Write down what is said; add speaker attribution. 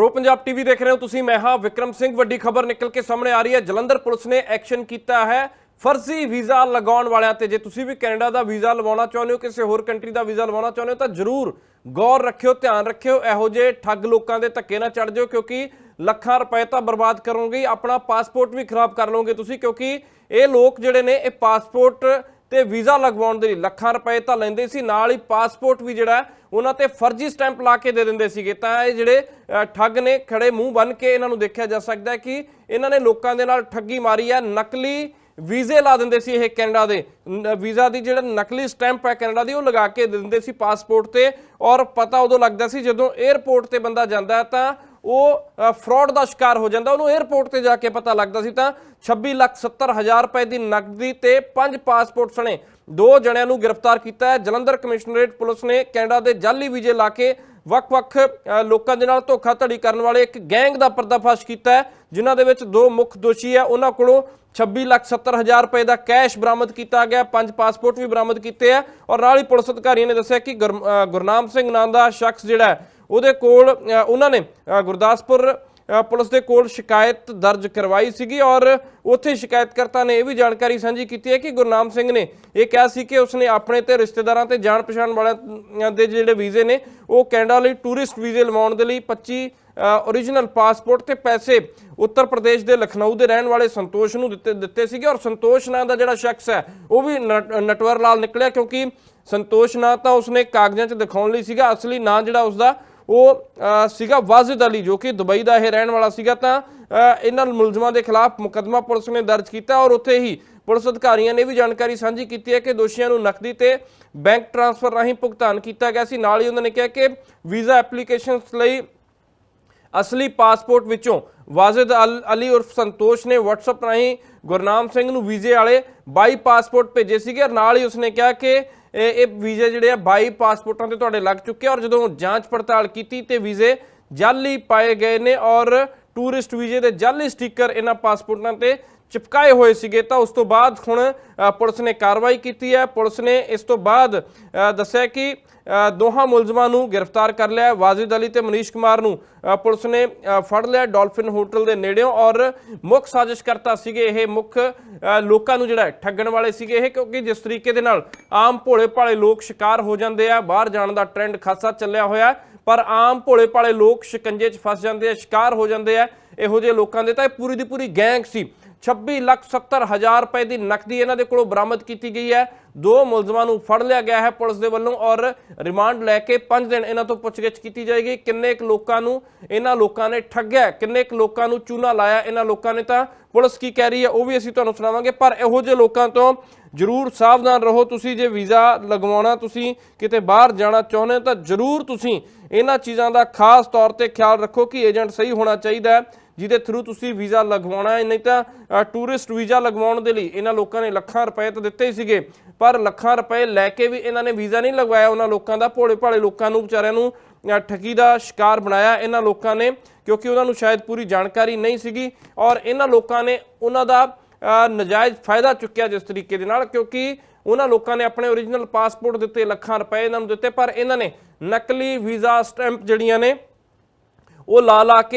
Speaker 1: Pro Punjab TV ਦੇਖ ਰਹੇ ਹੋ ਤੁਸੀਂ, ਮੈਂ ਹਾਂ ਵਿਕਰਮ ਸਿੰਘ। ਵੱਡੀ ਖਬਰ ਨਿਕਲ ਕੇ ਸਾਹਮਣੇ ਆ ਰਹੀ ਹੈ। ਜਲੰਧਰ ਪੁਲਿਸ ਨੇ ਐਕਸ਼ਨ ਕੀਤਾ ਹੈ। ਫਰਜ਼ੀ ਵੀਜ਼ਾ ਲਗਾਉਣ ਵਾਲਿਆਂ ਤੇ, ਜੇ ਤੁਸੀਂ ਵੀ ਕੈਨੇਡਾ ਦਾ ਵੀਜ਼ਾ ਲਵਾਉਣਾ ਚਾਹੁੰਦੇ ਹੋ, ਕਿਸੇ ਹੋਰ ਕੰਟਰੀ ਦਾ ਵੀਜ਼ਾ ਲਵਾਉਣਾ ਚਾਹੁੰਦੇ ਹੋ, ਤਾਂ ਜ਼ਰੂਰ ਗੌਰ ਰੱਖਿਓ, ਧਿਆਨ ਰੱਖਿਓ, ਇਹੋ ਜਿਹੇ ਠੱਗ ਲੋਕਾਂ ਦੇ ਧੱਕੇ ਨਾ ਚੜ ਜਾਓ, ਕਿਉਂਕਿ ਲੱਖਾਂ ਰੁਪਏ ਤਾਂ ਬਰਬਾਦ ਕਰੋਗੇ, ਆਪਣਾ ਪਾਸਪੋਰਟ ਵੀ ਖਰਾਬ ਕਰ ਲਓਗੇ ਤੁਸੀਂ, ਕਿਉਂਕਿ ਇਹ ਲੋਕ ਜਿਹੜੇ ਨੇ, ਇਹ ਪਾਸਪੋਰਟ ਤੇ ਵੀਜ਼ਾ ਲਗਵਾਉਣ ਦੇ ਲਈ ਲੱਖਾਂ ਰੁਪਏ ਤਾਂ ਲੈਂਦੇ ਸੀ, ਨਾਲ ਹੀ ਪਾਸਪੋਰਟ ਵੀ ਜਿਹੜਾ ਉਹਨਾਂ ਤੇ ਫਰਜ਼ੀ ਸਟੈਂਪ ਲਾ ਕੇ ਦੇ ਦਿੰਦੇ ਸੀਗੇ। ਤਾਂ ਇਹ ਜਿਹੜੇ ਠੱਗ ਨੇ, ਖੜੇ ਮੂੰਹ ਬੰਨ ਕੇ ਇਹਨਾਂ ਨੂੰ ਦੇਖਿਆ ਜਾ ਸਕਦਾ ਹੈ ਕਿ ਇਹਨਾਂ ਨੇ ਲੋਕਾਂ ਦੇ ਨਾਲ ਠੱਗੀ ਮਾਰੀ ਹੈ। ਨਕਲੀ ਵੀਜ਼ੇ ਲਾ ਦਿੰਦੇ ਸੀ ਇਹ ਕੈਨੇਡਾ ਦੇ। ਨ- ਵੀਜ਼ਾ ਦੀ ਜਿਹੜਾ ਨਕਲੀ ਸਟੈਂਪ ਹੈ ਕੈਨੇਡਾ ਦੀ, ਉਹ ਲਗਾ ਕੇ ਦੇ ਦਿੰਦੇ ਸੀ ਪਾਸਪੋਰਟ ਤੇ। ਔਰ ਪਤਾ ਉਦੋਂ ਲੱਗਦਾ ਸੀ ਜਦੋਂ 에ਅਰਪੋਰਟ ਤੇ ਬੰਦਾ ਜਾਂਦਾ ਤਾਂ ਉਹ ਫਰਾਡ ਦਾ ਸ਼ਿਕਾਰ ਹੋ ਜਾਂਦਾ। ਉਹਨੂੰ 에ਅਰਪੋਰਟ ਤੇ ਜਾ ਕੇ ਪਤਾ ਲੱਗਦਾ ਸੀ ਤਾਂ 26 ਲੱਖ 70 ਹਜ਼ਾਰ ਰੁਪਏ ਦੀ ਨਕਦੀ ਤੇ ਪੰਜ ਪਾਸਪੋਰਟ ਸਣੇ ਦੋ ਜਣਿਆਂ ਨੂੰ ਗ੍ਰਿਫਤਾਰ ਕੀਤਾ ਹੈ। ਜਲੰਧਰ ਕਮਿਸ਼ਨਰੇਟ ਪੁਲਿਸ ਨੇ ਕੈਨੇਡਾ ਦੇ ਜਾਲੀ ਵੀਜ਼ੇ ਲਾ ਕੇ ਵੱਖ-ਵੱਖ ਲੋਕਾਂ ਦੇ ਨਾਲ ਧੋਖਾਧੜੀ ਕਰਨ ਵਾਲੇ ਇੱਕ ਗੈਂਗ ਦਾ ਪਰਦਾਫਾਸ਼ ਕੀਤਾ ਹੈ, ਜਿਨ੍ਹਾਂ ਦੇ ਵਿੱਚ ਦੋ ਮੁੱਖ ਦੋਸ਼ੀ ਹੈ। ਉਹਨਾਂ ਕੋਲੋਂ 26 ਲੱਖ 70 ਹਜ਼ਾਰ ਰੁਪਏ ਦਾ ਕੈਸ਼ ਬਰਾਮਦ ਕੀਤਾ ਗਿਆ, ਪੰਜ ਪਾਸਪੋਰਟ ਵੀ ਬਰਾਮਦ ਕੀਤੇ ਆ ਔਰ ਨਾਲ ਹੀ ਪੁਲਿਸ ਅਧਿਕਾਰੀਆਂ ਨੇ ਦੱਸਿਆ ਕਿ ਗੁਰ- ਗੁਰਨਾਮ ਸਿੰਘ ਨਾਂ ਦਾ ਸ਼ਖਸ ਜਿਹੜਾ ਉਹਦੇ ਕੋਲ ਉਹਨਾਂ ਨੇ ਗੁਰਦਾਸਪੁਰ ਪੁਲਿਸ ਦੇ ਕੋਲ ਸ਼ਿਕਾਇਤ ਦਰਜ ਕਰਵਾਈ ਸੀਗੀ ਔਰ ਉੱਥੇ ਸ਼ਿਕਾਇਤਕਰਤਾ ਨੇ ਇਹ ਵੀ ਜਾਣਕਾਰੀ ਸਾਂਝੀ ਕੀਤੀ ਹੈ ਕਿ ਗੁਰਨਾਮ ਸਿੰਘ ਨੇ ਇਹ ਕਿਹਾ ਸੀ ਕਿ ਉਸਨੇ ਆਪਣੇ ਤੇ ਰਿਸ਼ਤੇਦਾਰਾਂ ਤੇ ਜਾਣ ਪਛਾਣ ਵਾਲਿਆਂ ਦੇ ਜਿਹੜੇ ਵੀਜ਼ੇ ਨੇ, ਉਹ ਕੈਨੇਡਾ ਲਈ ਟੂਰਿਸਟ ਵੀਜ਼ੇ ਲਵਾਉਣ ਦੇ ਲਈ 25 ਓਰੀਜਨਲ ਪਾਸਪੋਰਟ ਤੇ ਪੈਸੇ ਉੱਤਰ ਪ੍ਰਦੇਸ਼ ਦੇ ਲਖਨਊ ਦੇ ਰਹਿਣ ਵਾਲੇ ਸੰਤੋਸ਼ ਨੂੰ ਦਿੱਤੇ ਦਿੱਤੇ ਸੀਗੇ ਔਰ ਸੰਤੋਸ਼ ਨਾਂ ਦਾ ਜਿਹੜਾ ਸ਼ਖਸ ਹੈ, ਉਹ ਵੀ ਨਟ- ਨਟਵਰ ਲਾਲ ਨਿਕਲਿਆ ਕਿਉਂਕਿ ਸੰਤੋਸ਼ ਨਾਂ ਤਾਂ ਉਸਨੇ ਕਾਗਜ਼ਾਂ 'ਚ ਦਿਖਾਉਣ ਲਈ ਸੀਗਾ, ਅਸਲੀ ਨਾਂ ਜਿਹੜਾ ਉਸਦਾ ਉਹ ਸੀਗਾ ਵਾਜਿਦ ਅਲੀ, ਜੋ ਕਿ ਦੁਬਈ ਦਾ ਇਹ ਰਹਿਣ ਵਾਲਾ ਸੀਗਾ, ਤਾਂ ਇਹਨਾਂ ਮੁਲਜ਼ਮਾਂ ਦੇ ਖਿਲਾਫ ਮੁਕੱਦਮਾ ਪੁਲਿਸ ਨੇ ਦਰਜ ਕੀਤਾ ਔਰ ਉੱਥੇ ਹੀ ਪੁਲਿਸ ਅਧਿਕਾਰੀਆਂ ਨੇ ਵੀ ਜਾਣਕਾਰੀ ਸਾਂਝੀ ਕੀਤੀ ਹੈ ਕਿ ਦੋਸ਼ੀਆਂ ਨੂੰ ਨਕਦੀ ਤੇ ਬੈਂਕ ਟ੍ਰਾਂਸਫਰ ਰਾਹੀਂ ਭੁਗਤਾਨ ਕੀਤਾ ਗਿਆ ਸੀ। ਨਾਲ ਹੀ ਉਹਨਾਂ ਨੇ ਕਿਹਾ ਕਿ ਵੀਜ਼ਾ ਐਪਲੀਕੇਸ਼ਨਸ ਲਈ ਅਸਲੀ ਪਾਸਪੋਰਟ ਵਿੱਚੋਂ ਵਾਜਿਦ ਅਲ- ਅਲੀ ਉਰਫ ਸੰਤੋਸ਼ ਨੇ WhatsApp ਰਾਹੀਂ ਗੁਰਨਾਮ ਸਿੰਘ ਨੂੰ ਵੀਜ਼ੇ ਵਾਲੇ 22 ਪਾਸਪੋਰਟ ਭੇਜੇ ਸੀਗੇ ਔਰ ਨਾਲ ਹੀ ਉਸਨੇ ਕਿਹਾ ਕਿ ਇਹ ਵੀਜ਼ੇ ਜਿਹੜੇ ਆ 22 ਪਾਸਪੋਰਟਾਂ ਤੇ ਤੁਹਾਡੇ ਲੱਗ ਚੁੱਕੇ ਔਰ ਜਦੋਂ ਜਾਂਚ ਪੜਤਾਲ ਕੀਤੀ ਤੇ ਵੀਜ਼ੇ ਜਾਲੀ ਪਾਏ ਗਏ ਨੇ ਔਰ ਟੂਰਿਸਟ ਵੀਜ਼ੇ ਦੇ ਜਾਲੀ ਸਟicker ਇਹਨਾਂ ਪਾਸਪੋਰਟਾਂ ਤੇ ਚਿਪਕਾਏ ਹੋਏ ਸੀਗੇ, ਤਾਂ ਉਸ ਤੋਂ ਬਾਅਦ ਹੁਣ ਪੁਲਿਸ ਨੇ ਕਾਰਵਾਈ ਕੀਤੀ ਹੈ। ਪੁਲਿਸ ਨੇ ਇਸ ਤੋਂ ਬਾਅਦ ਦੱਸਿਆ ਕਿ ਦੋਹਾਂ ਮੁਲਜ਼ਮਾਂ ਨੂੰ ਗ੍ਰਿਫਤਾਰ ਕਰ ਲਿਆ ਵਾਜਿਦ ਅਲੀ ਤੇ ਮਨੀਸ਼ ਕੁਮਾਰ ਨੂੰ ਪੁਲਿਸ ਨੇ ਫੜ ਲਿਆ ਡਾਲਫਿਨ ਹੋਟਲ ਦੇ ਨੇੜਿਓਂ ਔਰ ਮੁੱਖ ਸਾਜ਼ਿਸ਼ਕਰਤਾ ਸੀਗੇ ਇਹ ਮੁੱਖ ਲੋਕਾਂ ਨੂੰ ਜਿਹੜਾ ਠੱਗਣ ਵਾਲੇ ਸੀਗੇ ਇਹ, ਕਿਉਂਕਿ ਜਿਸ ਤਰੀਕੇ ਦੇ ਨਾਲ ਆਮ ਭੋਲੇ ਭਾਲੇ ਲੋਕ ਸ਼ਿਕਾਰ ਹੋ ਜਾਂਦੇ ਆ, ਬਾਹਰ ਜਾਣ ਦਾ ਟ੍ਰੈਂਡ ਖਾਸਾ ਚੱਲਿਆ ਹੋਇਆ ਪਰ ਆਮ ਭੋਲੇ ਭਾਲੇ ਲੋਕ ਸ਼ਿਕੰਜੇ 'ਚ ਫਸ ਜਾਂਦੇ ਆ, ਸ਼ਿਕਾਰ ਹੋ ਜਾਂਦੇ ਆ, ਇਹੋ ਜਿਹੇ ਲੋਕਾਂ ਦੇ, ਤਾਂ ਇਹ ਪੂਰੀ ਦੀ ਪੂਰੀ ਗੈਂਗ ਸੀ। 26 ਲੱਖ 70 ਹਜ਼ਾਰ ਰੁਪਏ ਦੀ ਨਕਦੀ ਇਹਨਾਂ ਦੇ ਕੋਲੋਂ ਬਰਾਮਦ ਕੀਤੀ ਗਈ ਹੈ। ਦੋ ਮੁਲਜ਼ਮਾਂ ਨੂੰ ਫੜ ਲਿਆ ਗਿਆ ਹੈ ਪੁਲਿਸ ਦੇ ਵੱਲੋਂ ਔਰ ਰਿਮਾਂਡ ਲੈ ਕੇ 5 ਦਿਨ ਇਹਨਾਂ ਤੋਂ ਪੁੱਛਗਿੱਛ ਕੀਤੀ ਜਾਏਗੀ। ਕਿੰਨੇ ਕੁ ਲੋਕਾਂ ਨੂੰ ਇਹਨਾਂ ਲੋਕਾਂ ਨੇ ਠੱਗਿਆ ਕਿੰਨੇ ਕੁ ਲੋਕਾਂ ਨੂੰ ਚੂਨਾ ਲਾਇਆ ਇਹਨਾਂ ਲੋਕਾਂ ਨੇ ਤਾਂ? ਪੁਲਿਸ ਕੀ ਕਹਿ ਰਹੀ ਹੈ ਉਹ ਵੀ ਅਸੀਂ ਤੁਹਾਨੂੰ ਸੁਣਾਵਾਂਗੇ। ਪਰ ਇਹੋ ਜਿਹੇ ਲੋਕਾਂ ਤੋਂ ਜਰੂਰ ਸਾਵਧਾਨ ਰਹੋ। ਤੁਸੀਂ ਜੇ ਵੀਜ਼ਾ ਲਗਵਾਉਣਾ, ਤੁਸੀਂ ਕਿਤੇ ਬਾਹਰ ਜਾਣਾ ਚਾਹੁੰਦੇ ਹੋ ਤਾਂ ਜਰੂਰ ਤੁਸੀਂ ਇਹਨਾਂ ਚੀਜ਼ਾਂ ਦਾ ਖਾਸ ਤੌਰ ਤੇ ਖਿਆਲ ਰੱਖੋ ਕਿ ਏਜੰਟ ਸਹੀ ਹੋਣਾ ਚਾਹੀਦਾ ਹੈ। ਜਿਹਦੇ ਥਰੂ ਤੁਸੀਂ ਵੀਜ਼ਾ ਲਗਵਾਉਣਾ ਹੈ ਨਹੀਂ ਤਾਂ ਟੂਰਿਸਟ ਵੀਜ਼ਾ ਲਗਵਾਉਣ ਦੇ ਲਈ ਇਹਨਾਂ ਲੋਕਾਂ ਨੇ ਲੱਖਾਂ ਰੁਪਏ ਤਾਂ ਦਿੱਤੇ ਹੀ ਸੀਗੇ। ਪਰ ਲੱਖਾਂ ਰੁਪਏ ਲੈ ਕੇ ਵੀ ਇਹਨਾਂ ਨੇ ਵੀਜ਼ਾ ਨਹੀਂ ਲਗਵਾਇਆ ਉਹਨਾਂ ਲੋਕਾਂ ਦਾ ਭੋਲੇ ਭਾਲੇ ਲੋਕਾਂ ਨੂੰ ਵਿਚਾਰਿਆਂ ਨੂੰ ਠੱਗੀ ਦਾ ਸ਼ਿਕਾਰ ਬਣਾਇਆ ਇਹਨਾਂ ਲੋਕਾਂ ਨੇ ਕਿਉਂਕਿ ਉਹਨਾਂ ਨੂੰ ਸ਼ਾਇਦ ਪੂਰੀ ਜਾਣਕਾਰੀ ਨਹੀਂ ਸੀਗੀ ਔਰ ਇਹਨਾਂ ਲੋਕਾਂ ਨੇ ਉਹਨਾਂ ਦਾ ਅ, ਨਜਾਇਜ਼ ਫਾਇਦਾ ਚੁੱਕਿਆ ਜਿਸ ਤਰੀਕੇ ਦੇ ਨਾਲ ਕਿਉਂਕਿ ਉਹਨਾਂ ਲੋਕਾਂ ਨੇ ਆਪਣੇ ਓਰੀਜਨਲ ਪਾਸਪੋਰਟ ਦਿੱਤੇ ਲੱਖਾਂ ਰੁਪਏ ਇਹਨਾਂ ਨੂੰ ਦਿੱਤੇ ਪਰ ਇਹਨਾਂ ਨੇ ਨਕਲੀ ਵੀਜ਼ਾ ਸਟੈਂਪ ਜਿਹੜੀਆਂ ਨੇ ਉਹ ਲਾ ਲਾ ਕੇ